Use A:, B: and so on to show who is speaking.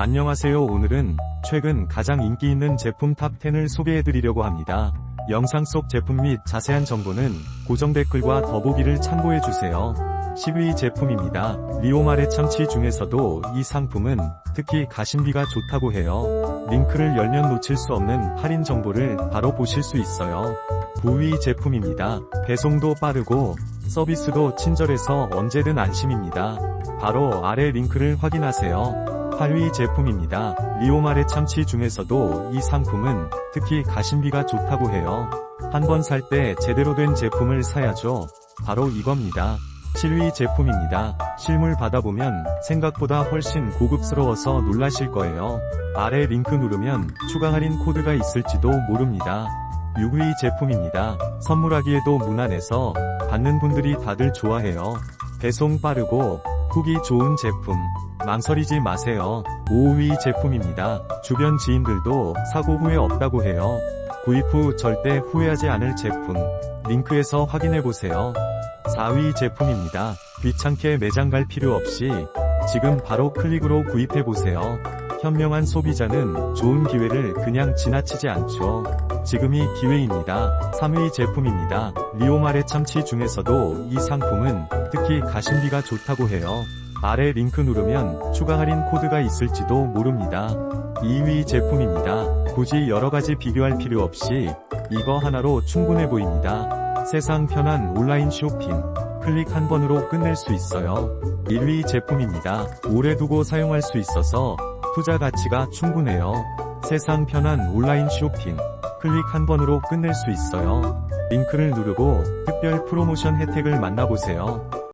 A: 안녕하세요 오늘은 최근 가장 인기 있는 제품 탑10을 소개해드리려고 합니다. 영상 속 제품 및 자세한 정보는 고정 댓글과 더보기를 참고해주세요. 10위 제품입니다. 리오마레 참치 중에서도 이 상품은 특히 가심비가 좋다고 해요. 링크를 열면 놓칠 수 없는 할인 정보를 바로 보실 수 있어요. 9위 제품입니다. 배송도 빠르고 서비스도 친절해서 언제든 안심입니다. 바로 아래 링크를 확인하세요. 8위 제품입니다. 리오마레 참치 중에서도 이 상품은 특히 가심비가 좋다고 해요. 한 번 살 때 제대로 된 제품을 사야죠. 바로 이겁니다. 7위 제품입니다. 실물 받아보면 생각보다 훨씬 고급스러워서 놀라실 거예요. 아래 링크 누르면 추가 할인 코드가 있을지도 모릅니다. 6위 제품입니다. 선물하기에도 무난해서 받는 분들이 다들 좋아해요. 배송 빠르고 후기 좋은 제품. 망설이지 마세요. 5위 제품입니다. 주변 지인들도 사고 후회 없다고 해요. 구입 후 절대 후회하지 않을 제품. 링크에서 확인해보세요. 4위 제품입니다. 귀찮게 매장 갈 필요 없이 지금 바로 클릭으로 구입해보세요. 현명한 소비자는 좋은 기회를 그냥 지나치지 않죠. 지금이 기회입니다. 3위 제품입니다. 리오마레 참치 중에서도 이 상품은 특히 가심비가 좋다고 해요. 아래 링크 누르면 추가 할인 코드가 있을지도 모릅니다. 2위 제품입니다. 굳이 여러가지 비교할 필요 없이 이거 하나로 충분해 보입니다. 세상 편한 온라인 쇼핑. 클릭 한 번으로 끝낼 수 있어요. 1위 제품입니다. 오래 두고 사용할 수 있어서 투자 가치가 충분해요. 세상 편한 온라인 쇼핑. 클릭 한 번으로 끝낼 수 있어요. 링크를 누르고 특별 프로모션 혜택을 만나보세요.